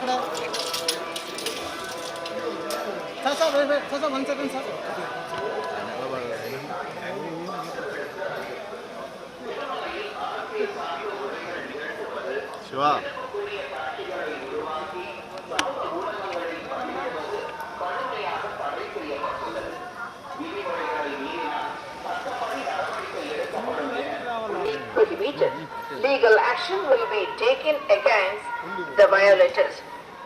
आकडा sir sir wait wait sir sir one second sir legal action will be taken against the violators.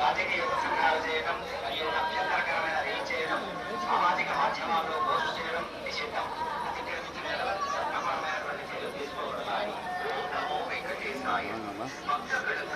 రాజకీయ ప్రసంగాలు చేయడం మరియు అభ్యంతరకరమైన reel చేయడం సామాజిక మాధ్యమాల్లో పోస్టు చేయడం నిషిద్ధం. అతిక్రమించిన చట్టపరమైనటువంటి చర్యలు తీసుకోవడం భక్తులు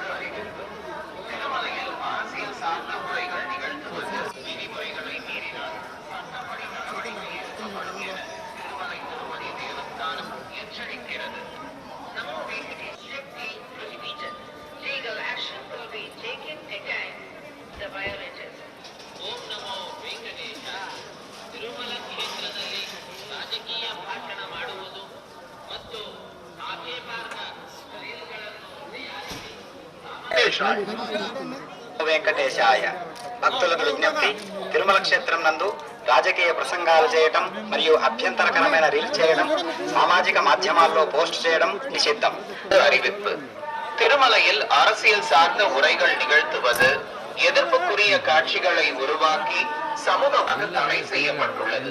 వెంకటేశ్వరాయ திருமலையில் அரசியல் சார்ந்த உரைகள் நிகழ்த்துவது எதிர்ப்புக்குரிய காட்சிகளை உருவாக்கி சமூகமாக தடை செய்யப்பட்டுள்ளது.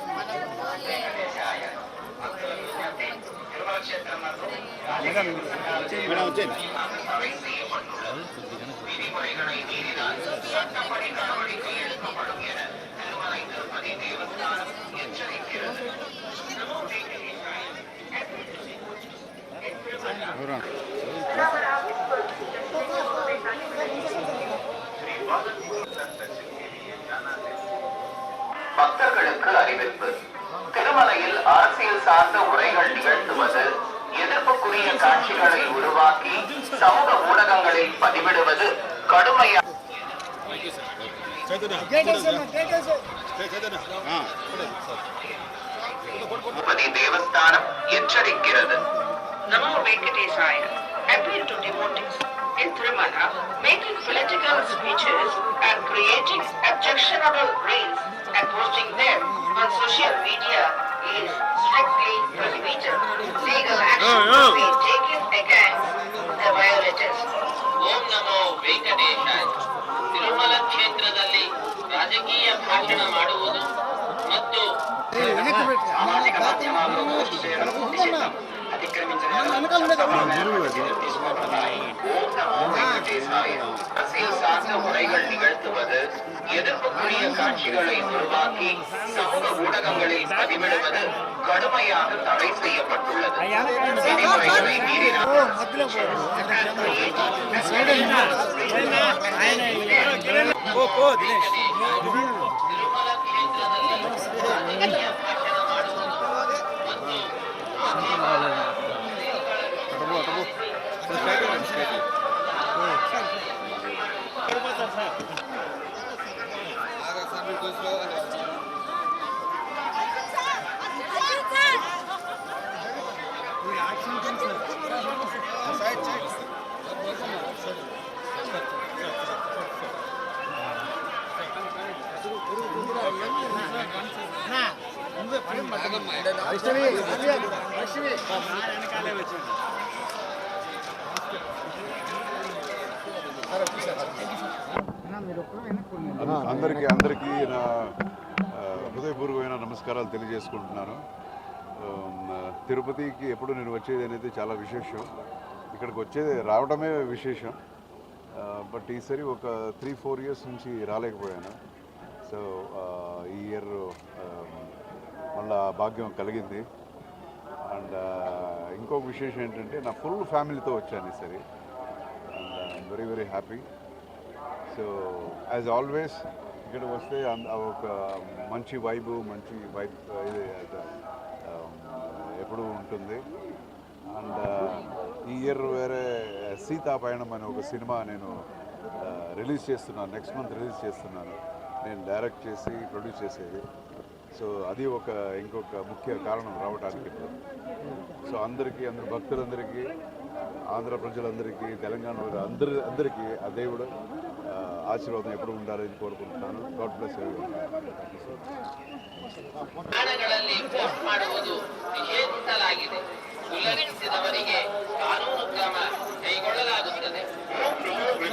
விதிமுறைகளை மீறினால் சட்டப்படி நடவடிக்கை எடுக்கப்படும் என திருமலை திருப்பதி தேவஸ்தானம் எச்சரிக்கிறது பக்தர்களுக்கு அறிவிப்பு. திருமலையில் அரசியல் சார்ந்த உரைகள் நிகழ்த்துவது எதிர்ப்புக்குரிய காட்சிகளை உருவாக்கி சமூக ஊடகங்களில் பதிவிடுவது கடுமையாக Tirupati Devasthanam எச்சரிக்கிறது Namo Venkatesaya appeal to devotees in Tirumala making political speeches and creating objectionable reels and posting them on social media is strictly ನಮೋ ತಿರುಮಲ ಕ್ಷೇತ್ರದಲ್ಲಿ ರಾಜಕೀಯ ಭಾಷಣ ಮಾಡುವುದು ಮತ್ತು ಸಾಮಾಜಿಕ ಮಾಧ್ಯಮವನ್ನು ನಿಷೇಧಿಸಿ உரைகள் நிகழ்த்துவது எதிர்ப்புக்குரிய காட்சிகளை உருவாக்கி சமூக ஊடகங்களில் பதிவிடுவது கடுமையாக தடை செய்யப்பட்டுள்ளது விதிமுறைகளை అందరికీ అందరికీ నా హృదయపూర్వమైన నమస్కారాలు తెలియజేసుకుంటున్నాను. తిరుపతికి ఎప్పుడు నేను వచ్చేది అనేది చాలా విశేషం. ఇక్కడికి వచ్చేది రావడమే విశేషం. బట్ ఈసారి ఒక త్రీ ఫోర్ ఇయర్స్ నుంచి రాలేకపోయాను. సో ఈ ఇయర్ మళ్ళా భాగ్యం కలిగింది. అండ్ ఇంకొక విశేషం ఏంటంటే నా ఫుల్ ఫ్యామిలీతో వచ్చాను ఈసారి and very very happy so as always ఇక్కడ వస్తే అంద- ఒక మంచి వైబ్ మంచి వైబ్ ఇది um, ఎప్పుడు ఉంటుంది. అండ్ ఈ ఇయర్ వేరే సీతా పయణం అనే ఒక సినిమా నేను రిలీజ్ చేస్తున్నాను. నెక్స్ట్ మంత్ రిలీజ్ చేస్తున్నాను. నేను డైరెక్ట్ చేసి ప్రొడ్యూస్ చేసేది. సో అది ఒక ఇంకొక ముఖ్య కారణం రావడానికి ఇప్పుడు సో అందరికీ అందరు భక్తులందరికీ ఆంధ్ర ప్రజలందరికీ తెలంగాణ వారు అందరి అందరికీ ఆ దేవుడు ఆ, ఆశీర్వాదం ఎప్పుడు ఉండాలని కోరుకుంటున్నాను గాడ్ బ్లెస్ ಠಾಣೆಗಳಲ್ಲಿ ಪೋಸ್ಟ್ ಮಾಡುವುದು ನಿಷೇಧಿಸಲಾಗಿದೆ ಉಲ್ಲಂಘಿಸಿದವರಿಗೆ ಕಾನೂನು ಕ್ರಮ ಕೈಗೊಳ್ಳಲಾಗುತ್ತದೆ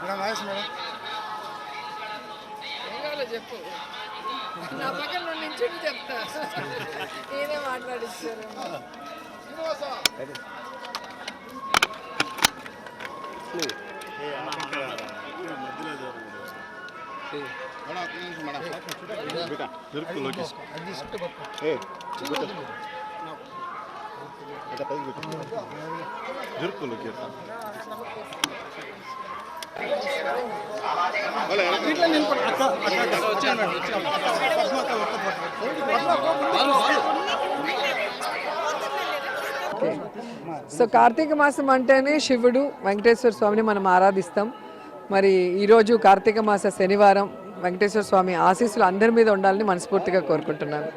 మేడం వాయిస్ మేడం ఏం చెప్పు నా పక్కన నుండి నించుని చెప్తా నేనే మాట్లాడిస్తాను అది చుట్టుపక్కల ఇట్లా సో కార్తీక మాసం అంటేనే శివుడు వెంకటేశ్వర స్వామిని మనం ఆరాధిస్తాం. మరి ఈరోజు కార్తీక మాస శనివారం వెంకటేశ్వర స్వామి ఆశీస్సులు అందరి మీద ఉండాలని మనస్ఫూర్తిగా కోరుకుంటున్నాను.